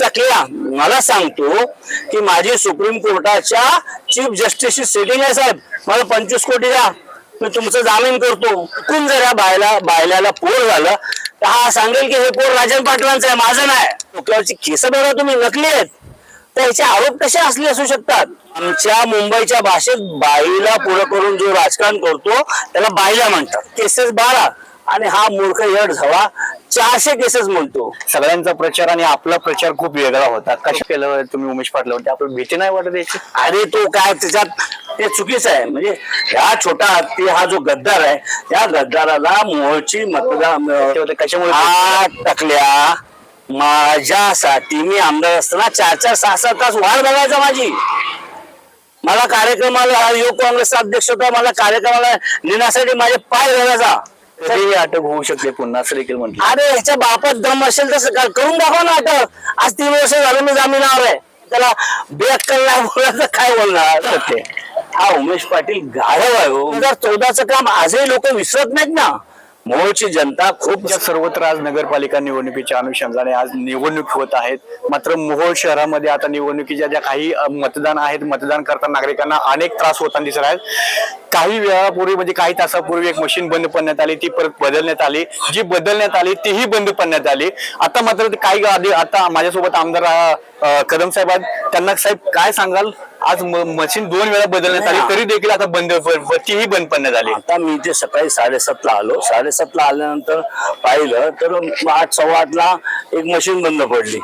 टाकल्या मला सांगतो की माझी सुप्रीम कोर्टाच्या चीफ जस्टिसची सेटिंग आहे साहेब. मला पंचवीस कोटी द्या. मी तुमचं जामीन करतो. कोण जर या बायला बायल्याला पोर झालं तर हा सांगेल की हे पोर राजन पाटलांचं आहे माझं नाही. डोक्यावरची केस बघा तुम्ही नकली आहेत. तर याचे आरोप कसे असले असू शकतात? आमच्या मुंबईच्या भाषेत बाईला पुढे करून जो राजकारण करतो त्याला बाईला म्हणतात. केसेस बारा आणि हा मूर्ख यड झावा चारशे केसेस म्हणतो सगळ्यांचा प्रचार आणि आपला प्रचार खूप वेगळा होता. कशा केलं तुम्ही उमेश पाटलावरती आपल्याला भीती नाही वाटत याची? अरे तो काय त्याच्यात ते चुकीचं आहे. म्हणजे ह्या छोटा हत्ती हा जो गद्दार आहे त्या गद्दाराला मोहची मतदान कशामुळे? हा टाकल्या. माझ्यासाठी मी आमदार असताना चार चार सहा सहा तास वाट बघायचा माझी. मला कार्यक्रमाला युवक काँग्रेसचा अध्यक्ष होता. मला कार्यक्रमाला नेण्यासाठी माझे पाय घालायचा तरीही अटक होऊ शकते पुन्हा असं देखील म्हटलं. अरे ह्याच्या बापात दम असेल तर सकाळ करून दाखवा ना अटक आज तीन वर्ष झालं मी जामिनावर आहे. त्याला बेअक्कल नाही बोलायचं काय बोलणार? सत्य. हा उमेश पाटील गाढव आहे हो. दोन हजार चौदाचं काम आजही लोक विसरत नाहीत ना. मोहची जनता खूप राज्यात सर्वत्र आज नगरपालिका निवडणुकीच्या अनुषंगाने आज निवडणूक होत आहेत. मात्र मोहोळ शहरामध्ये आता निवडणुकीच्या ज्या काही अ, मतदान आहेत मतदान करताना नागरिकांना अनेक त्रास होताना दिसत आहेत. काही वेळापूर्वी म्हणजे काही तासापूर्वी एक मशीन बंद पडण्यात आली ती परत बदलण्यात आली. जी बदलण्यात आली तीही बंद पडण्यात आली. आता मात्र काही आधी आता माझ्यासोबत आमदार कदम साहेब आहेत. त्यांना साहेब काय सांगाल? आज मशीन दोन वेळा बदलण्यात आली तरी देखील आता बंद तीही बंद पडण्यात आली. आता मी ते सकाळी साडेसातला आलो साडेसातला आल्यानंतर पाहिलं तर आठ सव्वा आठला एक मशीन बंद पडली.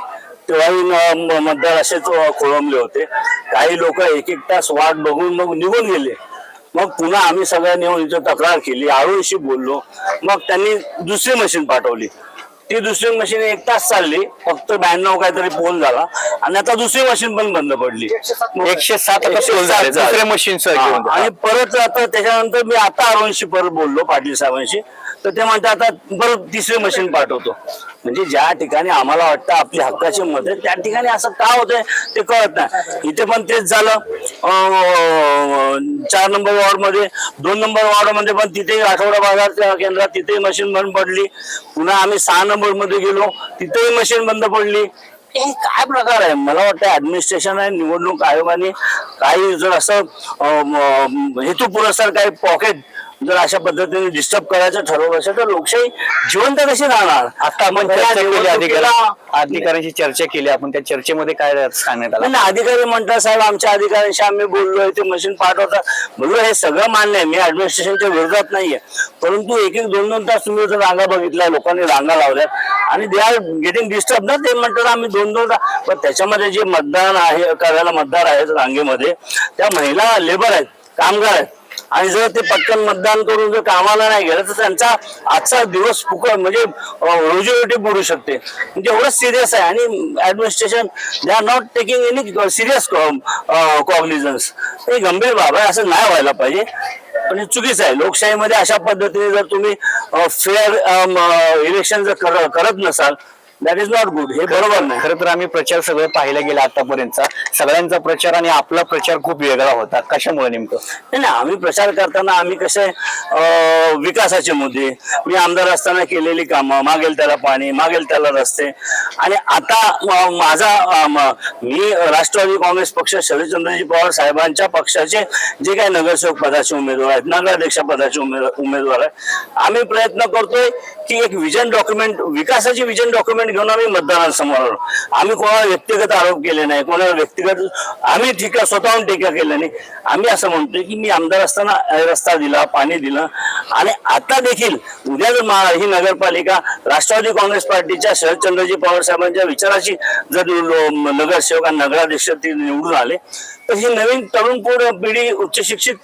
तेव्हाही मतदार असेच खोळंबले होते. काही लोक एक एक तास वाट बघून मग निघून गेले. मग पुन्हा आम्ही सगळ्यांनी येऊन इथं तक्रार केली. आळूशी बोललो. मग त्यांनी दुसरी मशीन पाठवली. ती दुसरी मशीन एक तास चालली. फक्त ब्याण्णव काहीतरी फोन झाला. आणि आता दुसरी मशीन पण बंद पडली. एकशे सात. दुसऱ्या मशीन आणि परत आता त्याच्यानंतर मी आता अरुणशी परत बोललो पाटील साहेबांशी. तर ते म्हणतात आता परत तिसरी मशीन पाठवतो. म्हणजे ज्या ठिकाणी आम्हाला वाटतं आपली हक्काची मत आहे त्या ठिकाणी असं का होतंय ते कळत नाही. इथे पण तेच झालं. चार नंबर वॉर्डमध्ये दोन नंबर वॉर्डमध्ये पण तिथेही आठवडा बाजार केंद्रात तिथेही मशीन बंद पडली. पुन्हा आम्ही सहा नंबर मध्ये गेलो तिथेही मशीन बंद पडली. हे काय प्रकार आहे? मला वाटतं ऍडमिनिस्ट्रेशन आहे निवडणूक आयोगाने काही जर असं हेतू पुरस्कार काही पॉकेट जर अशा पद्धतीने डिस्टर्ब करायचं ठरवलं असेल तर लोकशाही जिवंत कशी राहणार? आता आपण चर्चा केली अधिकाऱ्यांशी चर्चा केली. आपण त्या चर्चेमध्ये काय सांगण्यात आलं? नाही अधिकारी म्हणतात साहेब आमच्या अधिकाऱ्यांशी आम्ही बोललोय ते मशीन पाठवतात म्हणलं हे सगळं मान्य आहे. मी ऍडमिनिस्ट्रेशनच्या विरोधात नाहीये. परंतु एक एक दोन दोन तास तुम्ही जर रांगा बघितल्या लोकांनी रांगा लावल्यात आणि दे आर गेटिंग डिस्टर्ब ना ते म्हणतात आम्ही दोन दोन तास पण त्याच्यामध्ये जे मतदान आहे करायला मतदार आहेत रांगेमध्ये त्या महिला लेबर आहेत कामगार आहेत. आणि जर ते पटकन मतदान करून जर कामाला नाही गेलं तर त्यांचा आजचा दिवस फुकट म्हणजे रोजीरोटी बुडू शकते. म्हणजे एवढं सिरियस आहे. आणि administration they are not taking any serious cognizance हे गंभीर बाब आहे असं नाही व्हायला पाहिजे. पण हे चुकीचं आहे. लोकशाहीमध्ये अशा पद्धतीने जर तुम्ही फेअर इलेक्शन जर करत नसाल दॅट इज नॉट गुड हे बरोबर नाही. खरं तर आम्ही प्रचार सगळं पाहायला गेला आतापर्यंतचा सगळ्यांचा प्रचार आणि आपला प्रचार खूप वेगळा होता. कशामुळे नेमकं? नाही नाही आम्ही प्रचार करताना आम्ही कसे अं, विकासाचे मुद्दे मी आमदार असताना केलेली कामं मागेल त्याला पाणी मागेल त्याला रस्ते. आणि आता माझा अं, म- मी राष्ट्रवादी काँग्रेस पक्ष शरदचंद्रजी पवार साहेबांच्या पक्षाचे जे काही नगरसेवक पदाचे उमेदवार आहेत नगराध्यक्ष पदाचे उमेदवार उमेदवार आहेत. आम्ही प्रयत्न करतोय की एक विजन डॉक्युमेंट विकासाची विजन डॉक्युमेंट घेऊन आम्ही मतदारांसमोर आलो. आम्ही कोणाला व्यक्तिगत आरोप केले नाही कोणाला व्यक्तिगत आम्ही टीका स्वतःहून टीका केली नाही. आम्ही असं म्हणतोय की मी आमदार असताना रस्ता दिला पाणी दिलं. आणि आता देखील उद्या जर ही नगरपालिका राष्ट्रवादी काँग्रेस पार्टीच्या शरदचंद्रजी पवार साहेबांच्या विचाराची जर नगरसेवक आणि नगराध्यक्ष ते निवडून आले तर ही नवीन तरुण पूर्ण पिढी उच्च शिक्षित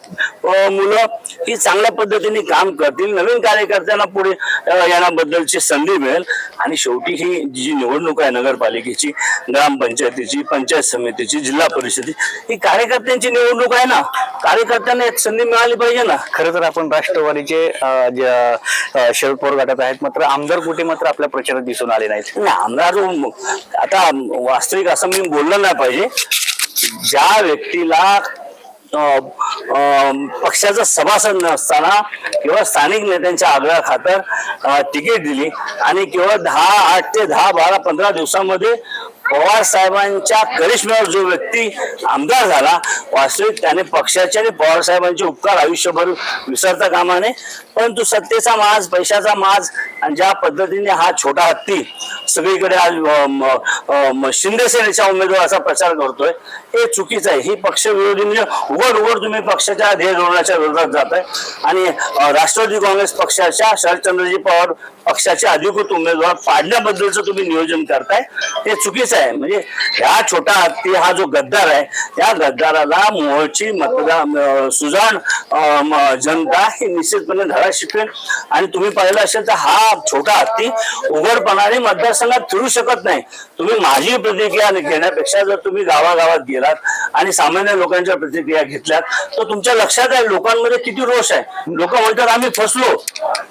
मुलं ही चांगल्या पद्धतीने काम करतील. नवीन कार्यकर्त्यांना पुढे येण्याबद्दलची संधी मिळेल. आणि शेवटी ही जी निवडणूक आहे नगरपालिकेची ग्रामपंचायतीची पंचायत समितीची जिल्हा परिषदेची ही कार्यकर्त्यांची निवडणूक आहे ना. कार्यकर्त्यांना एक संधी मिळाली पाहिजे ना. खरं तर आपण राष्ट्रवादीचे शरद पवार गटात आहेत मात्र आमदार कुठे मात्र आपल्या प्रचारात दिसून आले नाहीत. नाही आमदार आता वास्तविक असं मी बोललं नाही पाहिजे. ज्या व्यक्तीला पक्षाचा सभासद नसताना किंवा स्थानिक नेत्यांच्या आग्रहा खातर तिकीट दिली आणि केवळ दहा आठ ते दहा बारा पंधरा दिवसामध्ये पवार साहेबांच्या करिश्म्यावर जो व्यक्ती आमदार झाला वास्तविक त्याने पक्षाचे आणि पवार साहेबांचे उपकार आयुष्यभर विसरता कामा नये. परंतु सत्तेचा माज पैशाचा माज आणि ज्या पद्धतीने हा छोटा हत्ती सगळीकडे आज शिंदेसेनेच्या उमेदवाराचा प्रचार करतोय. हे चुकीचं आहे. ही पक्षविरोधी म्हणजे उघड उघड तुम्ही पक्षाच्या ध्येय धोरणाच्या विरोधात जात आहे आणि राष्ट्रवादी काँग्रेस पक्षाच्या शरदचंद्रजी पवार पक्षाचे अधिकृत उमेदवार पाडण्याबद्दलचं तुम्ही नियोजन करताय. हे चुकीचं आहे. म्हणजे ह्या छोटा हत्ती हा जो गद्दार आहे या गद्दाराला मोहची मतदान सुजाण जनता ही निश्चितपणे धडा शिकवेल. आणि तुम्ही पाहिलं असेल तर हा छोटा हत्ती उघडपणाने मतदारसंघात फिरू शकत नाही. तुम्ही माझी प्रतिक्रिया घेण्यापेक्षा जर तुम्ही गावागावात गेलात आणि सामान्य लोकांच्या प्रतिक्रिया घेतल्यात तर तुमच्या लक्षात आहे लोकांमध्ये किती रोष आहे. लोक म्हणतात आम्ही फसलो.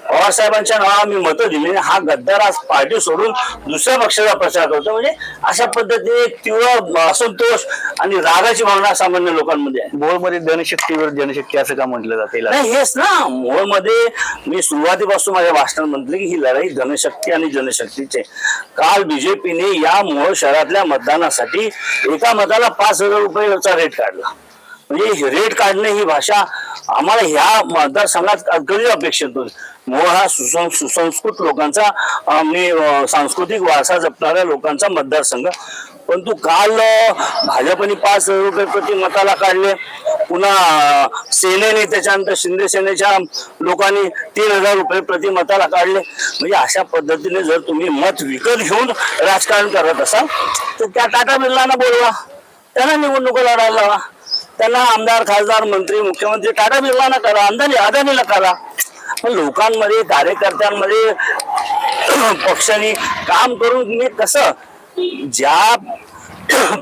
पवार साहेबांच्या नावावर आम्ही मतं दिली हा गद्दार आज पार्टी सोडून दुसऱ्या पक्षाचा प्रचार करतो. म्हणजे अशा पद्धतीने तीव्र असंतोष आणि रागाची भावना सामान्य लोकांमध्ये आहे. मोहोळमध्ये धनशक्तीवर जनशक्ती असं का म्हटलं जाते नाही हेच ना. मूळमध्ये मी सुरुवातीपासून माझ्या भाषणात म्हटलं की ही लढाई धनशक्ती आणि जनशक्तीचे काल बीजेपीने या शहरातल्या मतदानासाठी एका मताला पाच हजार रुपयाचा रेट काढला. म्हणजे रेट काढणे ही भाषा आम्हाला ह्या मतदारसंघात कधी अपेक्षित होती. मोहोळ हा सुसं सुसंस्कृत लोकांचा आणि सांस्कृतिक वारसा जपणाऱ्या लोकांचा मतदारसंघ. परंतु काल भाजपने पाच हजार रुपये प्रति मताला काढले. पुन्हा सेनेने त्याच्यानंतर शिंदे सेनेच्या लोकांनी तीन हजार रुपये प्रति मताला काढले. म्हणजे अशा पद्धतीने जर तुम्ही मत विकत घेऊन राजकारण करत असाल तर त्या टाटा बिर्लांना बोलवा. त्यांना निवडणुका लढायला लावा. त्यांना आमदार खासदार मंत्री मुख्यमंत्री टाटा बिर्लाना करा अदानी अदानीला करा. पण लोकांमध्ये कार्यकर्त्यांमध्ये पक्षाने काम करून मी कसं ज्या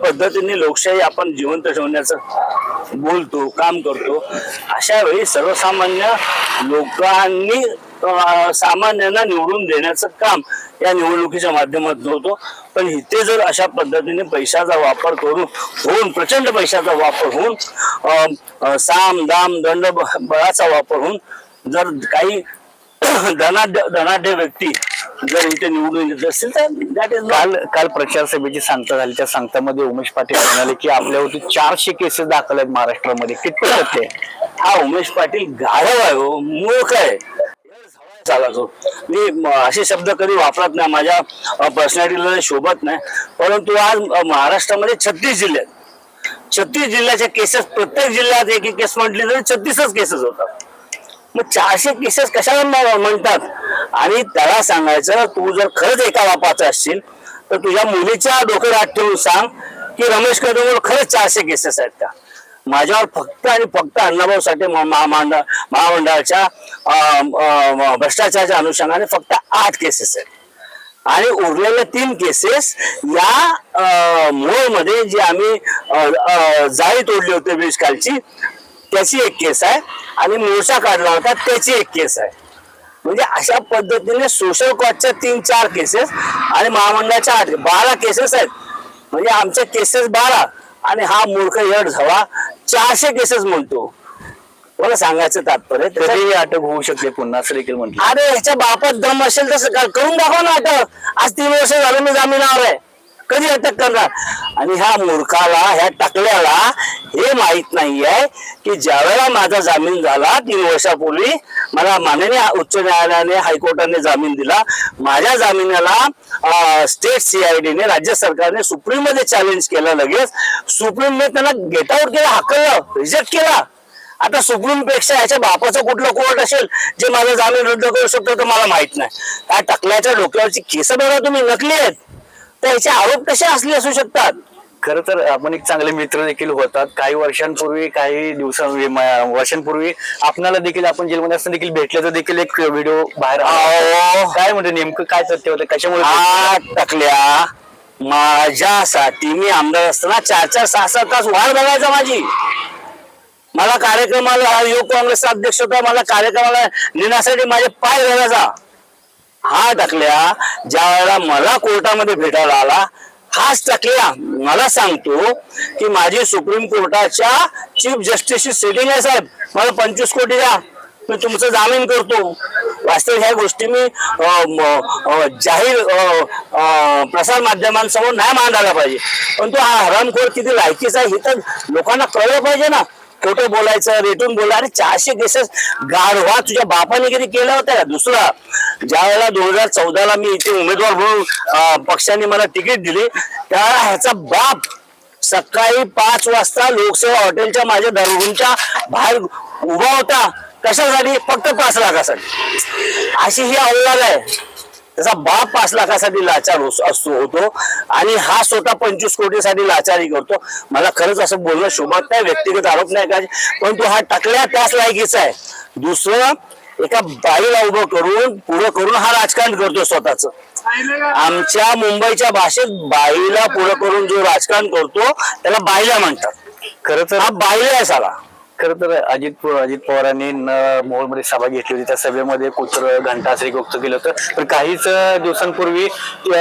पद्धतीने लोकशाही आपण जिवंत ठेवण्याचं बोलतो काम करतो अशा वेळी सर्वसामान्य लोकांनी सामान्यांना निवडून देण्याचं काम या निवडणुकीच्या माध्यमातून होतो. पण इथे जर अशा पद्धतीने पैशाचा वापर करून होऊन प्रचंड पैशाचा वापर होऊन साम दाम दंड बळाचा वापर होऊन जर काही धनाढ्य धनाढ्य व्यक्ती जर इथे निवडून येत असतील तर दॅट इज काल काल प्रचार सभेची सांगता झाली. त्या सांगतामध्ये उमेश पाटील म्हणाले की आपल्यावरती चारशे केसेस दाखल आहेत महाराष्ट्रामध्ये. कितपत हा उमेश पाटील गाढव आहे हो मूर्ख आहे. चालायचो मी असे शब्द कधी वापरत नाही. माझ्या पर्सनॅलिटीला शोभत नाही. परंतु आज महाराष्ट्रामध्ये छत्तीस जिल्ह्यात छत्तीस जिल्ह्याच्या केसेस प्रत्येक जिल्ह्यात एक एक केस म्हटली तरी छत्तीसच केसेस होतात. मग चारशे केसेस कशाला म्हणतात? आणि त्याला सांगायचं तू जर खरंच एका बापाचा असशील तर तुझ्या मुलीच्या डोक्यात ठेवून सांग की रमेश कदमवर खरंच चारशे केसेस आहेत का? माझ्यावर फक्त आणि फक्त अण्णाभाऊ साठे महामंडळ महामंडळाच्या भ्रष्टाचाराच्या अनुषंगाने फक्त आठ केसेस आहेत. आणि उरलेल्या तीन केसेस या मूळमध्ये जे आम्ही जाळी तोडली होती ब्रिज कालची त्याची एक केस आहे. आणि मोर्चा काढला होता त्याची एक केस आहे. म्हणजे अशा पद्धतीने सोशल कॉजच्या तीन चार केसेस आणि महामंडळाच्या आठ बारा केसेस आहेत. म्हणजे आमच्या केसेस बारा आणि हा मूर्ख यड झावा चारशे केसेस म्हणतो. मला सांगायचं तात्पर्य कधीही अटक होऊ शकते पुन्हा असं देखील म्हटलं. अरे ह्याच्या बापात दम असेल तर करून दाखवा ना अटक. आज तीन वर्ष झालं मी जामिनावर आहे कधी अटक करणार? आणि ह्या मूर्खाला ह्या टाकल्याला हे माहीत नाहीये की ज्यावेळेला माझा जामीन झाला तीन वर्षापूर्वी मला माननीय उच्च न्यायालयाने हायकोर्टाने जामीन दिला. माझ्या जामिनाला स्टेट सीआयडीने राज्य सरकारने सुप्रीममध्ये चॅलेंज केलं लगेच. सुप्रीमने त्यांना गेटआउट केलं केला हाकललं रिजेक्ट केला. आता सुप्रीमपेक्षा ह्याच्या बापाचं कुठलं कोर्ट असेल जे माझा जामीन रद्द करू शकतो तर मला माहीत नाही. काय टकल्याच्या डोक्यावरची केस बघा तुम्ही नकली आहेत. तर ह्याचे आरोप कसे असले असू शकतात? खर तर आपण एक चांगले मित्र देखील होतात. काही वर्षांपूर्वी काही दिवसां वर्षांपूर्वी आपणाला देखील आपण जेलमध्ये असताना देखील भेटल्याचा देखील एक व्हिडिओ बाहेर आला. काय म्हणजे नेमकं काय सत्य होतं? कशामुळे हा टकल्या. माझ्यासाठी मी आमदार असताना चार चार सहा सहा तास वाट बघायचा माझी. मला कार्यक्रमाला युवक काँग्रेसचा अध्यक्ष होता. मला कार्यक्रमाला नेण्यासाठी माझे पाय घालायचा हा टाकल्या ज्या वेळेला मला कोर्टामध्ये भेटायला आला हाच टाकल्या मला सांगतो की माझी सुप्रीम कोर्टाच्या चीफ जस्टिसची सिटिंग आहे साहेब. मला पंचवीस कोटी द्या. मी तुमचं जामीन करतो. वास्तविक ह्या गोष्टी मी जाहीर प्रसार माध्यमांसमोर नाही मांडायला पाहिजे. पण तो हा हरामखोर किती लायकीचा आहे हे तर लोकांना कळलं पाहिजे ना. खोटं बोलायचं रेटून बोला अरे चारशे केसेस गाढवा तुझ्या बापाने कधी केला होता का दुसरा ज्या वेळेला दोन हजार चौदाला मी इथे उमेदवार म्हणून पक्षाने मला तिकीट दिली त्यावेळेला ह्याचा बाप सकाळी पाच वाजता लोकसेवा हॉटेलच्या माझ्या दरगुंच्या बाहेर उभा होता. कशासाठी? फक्त पाच लाखासाठी. अशी ही अवलाद आहे. त्याचा बाप पाच लाखासाठी लाचार असतो होतो आणि हा स्वतः पंचवीस कोटीसाठी लाचारी करतो. मला खरंच असं बोलणं शोभत नाही व्यक्तिगत आरोप नाही का? परंतु हा टाकल्या त्याच लायकीचा आहे. दुसरं एका बाईला उभं करून पुढं करून हा राजकारण करतो स्वतःच. आमच्या मुंबईच्या भाषेत बाईला पुढं करून जो राजकारण करतो त्याला बाईला म्हणतात. खरं तर हा बाईला आहे सगळा खर तर अजित अजित पवारांनी मोहोळमध्ये सभा घेतली होती. त्या सभेमध्ये कुत्र घंटा असं केलं होतं. पण काहीच दिवसांपूर्वी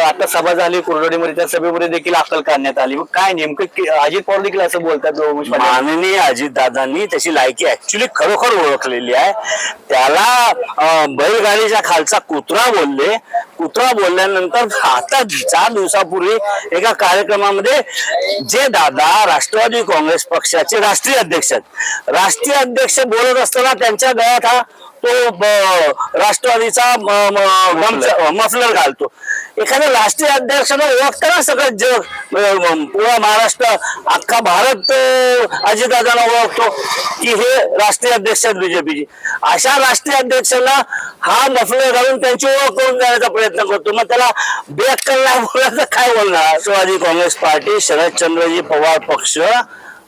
आता सभा झाली कुर्डोडीमध्ये. त्या सभेमध्ये देखील अक्कल काढण्यात आली. मग काय नेमकं अजित पवार देखील असं बोलतात माननीय अजित दादांनी त्याची लायकी ऍक्च्युली खरोखर ओळखलेली आहे. त्याला बैलगाडीच्या खालचा कुत्रा बोलले कुत्रा बोलल्यानंतर आता चार दिवसापूर्वी एका कार्यक्रमामध्ये जे दादा राष्ट्रवादी काँग्रेस पक्षाचे राष्ट्रीय अध्यक्ष आहेत. राष्ट्रीय अध्यक्ष बोलत असताना त्यांच्या गळ्यात हा तो राष्ट्रवादीचा म- मफलर घालतो. एखाद्या राष्ट्रीय अध्यक्षाला ओळखताना सगळं जग पुरा महाराष्ट्र अख्खा भारत अजितदादांना ओळखतो की हे राष्ट्रीय अध्यक्ष आहेत बीजेपीचे. अशा राष्ट्रीय अध्यक्षांना हा मफलर घालून त्यांची ओळख करून देण्याचा प्रयत्न करतो. मग त्याला बेअक्कल नाही बोलायचं काय बोलणार? राष्ट्रवादी काँग्रेस पार्टी शरदचंद्रजी पवार पक्ष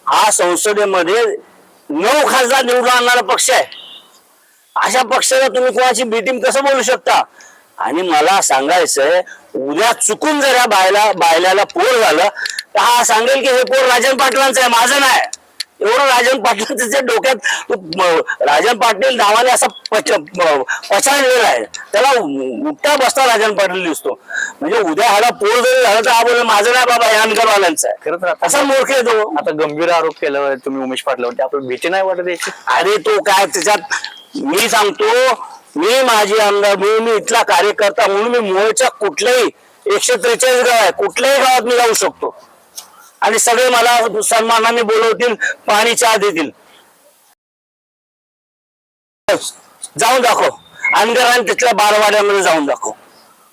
हा संसदेमध्ये नऊ खासदार निवडून आणणारा पक्ष आहे. अशा पक्षाला तुम्ही कोणाची मीटिंग कसं बोलू शकता? आणि मला सांगायचंय उद्या चुकून जर या बायला बायल्याला पोर झालं तर हा सांगेल की हे पोर राजन पाटलांचं आहे माझं नाही. एवढं राजन पाटलांचं जे डोक्यात राजन पाटील नावाने असा पछाडलेला आहे. त्याला उठता बसता राजन पाटील दिसतो. म्हणजे उद्या ह्याला पोर जरी झालं तर हा बोल माझं नाही बाबा हे अनगरवाल्यांचं आहे. खरं तर असा मूर्ख आहे तो आता गंभीर आरोप केला तुम्ही उमेश पाटलावरती आपल्याला भीती नाही वाटत याची? अरे तो काय त्याच्यात मी सांगतो मी माझी आमदार म्हणून मी इथला कार्यकर्ता म्हणून मी मोहच्या कुठल्याही एकशे त्रेचाळीस गाव आहे कुठल्याही गावात मी जाऊ शकतो. आणि सगळे मला सन्मानाने बोलवतील पाणी चहा देतील. जाऊन दाखव. अनगर आणि तिथल्या बारवाड्यामध्ये जाऊन दाखव.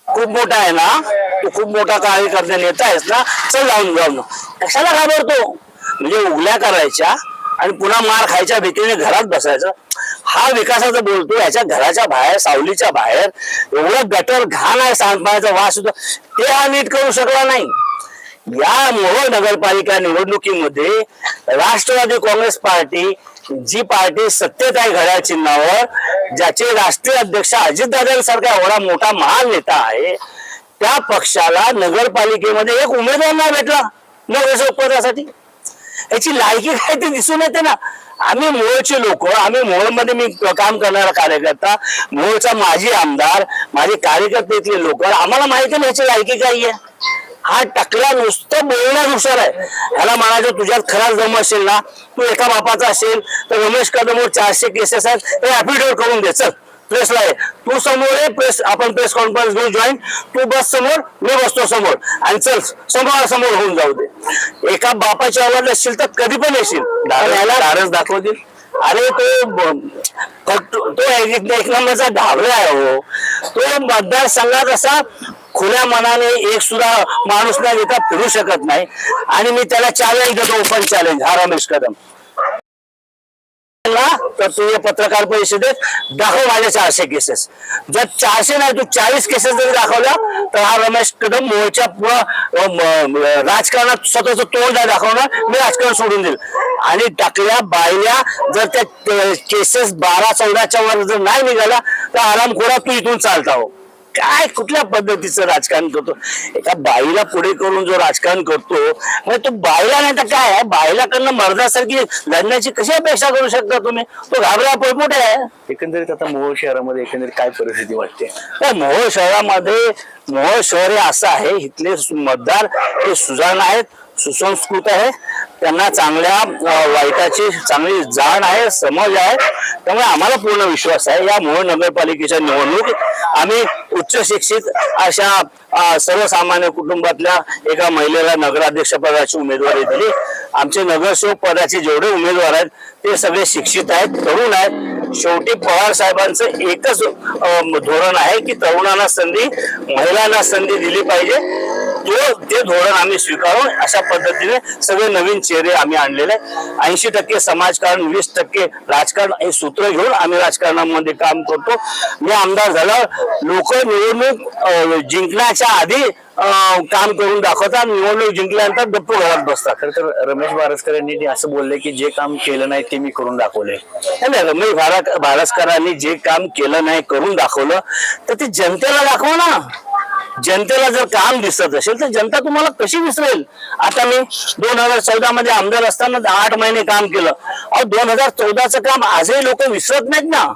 खूप मोठा आहे ना? तू खूप मोठा कार्यकर्ता नेता आहेस ना? चल जाऊन जाऊन. कशाला घाबरतो? म्हणजे उगल्या करायच्या आणि पुन्हा मार खायच्या भीतीने घरात बसायचं. हा विकासाचा बोलतो याच्या घराच्या बाहेर सावलीच्या बाहेर एवढं गटर घाण आहे सांडपाण्याचा वास होतो ते हा नीट करू शकला नाही. या मोहोळ नगरपालिका निवडणुकीमध्ये राष्ट्रवादी काँग्रेस पार्टी जी पार्टी सत्तेत आहे घड्याळ चिन्हावर ज्याचे राष्ट्रीय अध्यक्ष अजितदादांसारखा एवढा मोठा महान नेता आहे त्या पक्षाला नगरपालिकेमध्ये एक उमेदवार नाही भेटला नगरसेवक पदासाठी. याची लायकी काय ते दिसून येते ना. आम्ही मोहोळचे लोक आम्ही मोहोळमध्ये मी काम करणारा कार्यकर्ता मोहोळचा माजी आमदार माझे कार्यकर्ते इथले लोक आम्हाला माहिती नाही याची लायकी काय आहे. हा टकला नुसतं बोलण्यानुसार आहे ह्याला म्हणायचं तुझ्यात खराच दम असेल ना तू एका बापाचा असेल तर रमेश कदमवर चारशे केसेस आहेत ते ऍफिडेव्हिट करून दे चल प्रेसला आहे तू समोर आहे प्रेस आपण प्रेस कॉन्फरन्स घेऊ जॉईन तू बस समोर मी बसतो समोर. आणि चल समोर समोर होऊन जाऊ दे. एका बापाच्या आवाज असशील तर कधी पण येशील. दाखवतील? अरे तो तो एक नंबरचा ढाबळा आहे हो. तो मतदारसंघात असा खुल्या मनाने एक सुद्धा माणूस न घेता फिरू शकत नाही. आणि मी त्याला चॅलेंज देतो ओपन चॅलेंज हा रमेश कदम. तर तू हे पत्रकार परिषदेत दाखव माझ्या चारशे केसेस जर चारशे नाही तू चाळीस केसेस जरी दाखवल्या तर हा रमेश कदम मोर्चा राजकारणात स्वतःच तोंड नाही दाखवणार मी राजकारण सोडून देईल. आणि टाकल्या बायल्या जर त्या केसेस बारा चौदाच्या वर जर नाही निघाला तर आरामखोरा तू इथून चालता हो. काय कुठल्या पद्धतीचं राजकारण करतो? एका बाईला पुढे करून जो राजकारण करतो म्हणजे तो बाईला नाही तर काय आहे? बाईला कडनं मर्दासारखी लढण्याची कशी अपेक्षा करू शकता तुम्ही? तो घाबरा पोटपोट आहे. एकंदरीत आता मोहोळ शहरामध्ये एकंदरीत काय परिस्थिती वाटते? तर मोहोळ शहरामध्ये मोहोळ शहर हे असं आहे इथले मतदार हे सुजाण आहेत. सुसंस्कृत आहे. त्यांना चांगल्या वाईटाची चांगली जाण आहे समज आहे. त्यामुळे आम्हाला पूर्ण विश्वास आहे. या मोहोळ नगरपालिकेच्या निवडणूक आम्ही उच्च शिक्षित अशा सर्वसामान्य कुटुंबातल्या एका महिलेला नगराध्यक्ष पदाची उमेदवारी दिली. आमचे नगरसेवक पदाचे जेवढे उमेदवार आहेत ते सगळे शिक्षित आहेत तरुण आहेत. शेवटी पवार साहेबांचं एकच धोरण आहे की तरुणांना संधी महिलांना संधी दिली पाहिजे. तो ते धोरण आम्ही स्वीकारून अशा पद्धतीने सगळे नवीन चेहरे आम्ही आणलेले ऐंशी टक्के समाजकारण वीस टक्के राजकारण हे सूत्र घेऊन आम्ही राजकारणामध्ये काम करतो. मी आमदार झाल्यावर लोक निवडणूक जिंकण्याच्या आधी काम करून दाखवतात निवडणूक जिंकल्यानंतर गप्प घरात बसतात. खर तर रमेश बारसकर यांनी असं बोलले की जे काम केलं नाही ते मी करून दाखवले. नाही, नाही, रमेश भारत भारसकरांनी जे काम केलं नाही करून दाखवलं तर ते जनतेला दाखवा ना. जनतेला जर काम दिसत असेल तर जनता तुम्हाला कशी विसरेल आता मी दोन हजार चौदा मध्ये आमदार असताना आठ महिने काम केलं. अहो दोन हजार चौदाचं काम आजही लोक विसरत नाहीत ना.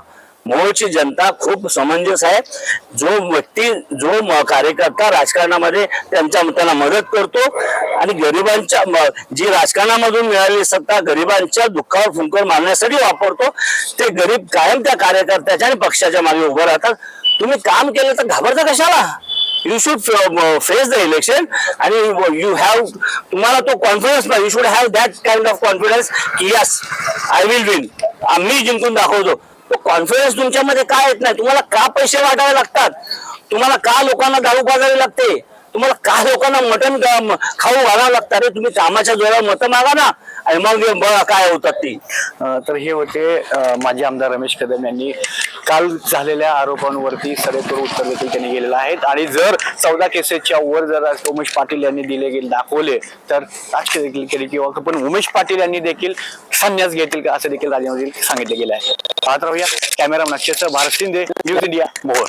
मोहोळची जनता खूप समंजस आहे. जो व्यक्ती जो कार्यकर्ता राजकारणामध्ये त्यांच्या त्यांना मदत करतो आणि गरिबांच्या जी राजकारणामधून मिळालेली सत्ता गरिबांच्या दुःखावर फुंकर मारण्यासाठी वापरतो ते गरीब कायम त्या कार्यकर्त्याच्या आणि पक्षाच्या मागे उभं राहतात. तुम्ही काम केलं तर घाबरता कशाला? You should face the election आणि यू हॅव तुम्हाला तो कॉन्फिडन्स पाहिजे. You should have that kind of confidence की यस आय विल विन आम्ही जिंकून दाखवतो. तो कॉन्फिडन्स तुमच्यामध्ये का येत नाही? तुम्हाला का पैसे वाटावे लागतात? तुम्हाला का लोकांना दारू पाजावी लागते? तुम्हाला का लोकांना मटन खाऊ घालावं लागतं. अरे तुम्ही कामाच्या जोरावर मतं मागा ना. आणि मग बघा काय होतात ती. तर हे होते माजी आमदार रमेश कदम यांनी काल झालेल्या आरोपांवरती सडेतोड उत्तर देखील त्यांनी गेलेलं आहेत आणि जर चौदा केसेसच्या वर जर उमेश पाटील यांनी दिले गेले दाखवले तर राजकीय देखील केले किंवा पण उमेश पाटील यांनी देखील संन्यास घेतील का असं देखील राजीनामा सांगितले गेले आहे. पाहत राहूया camera Nakshatra Bharat Shinde news India Mohol.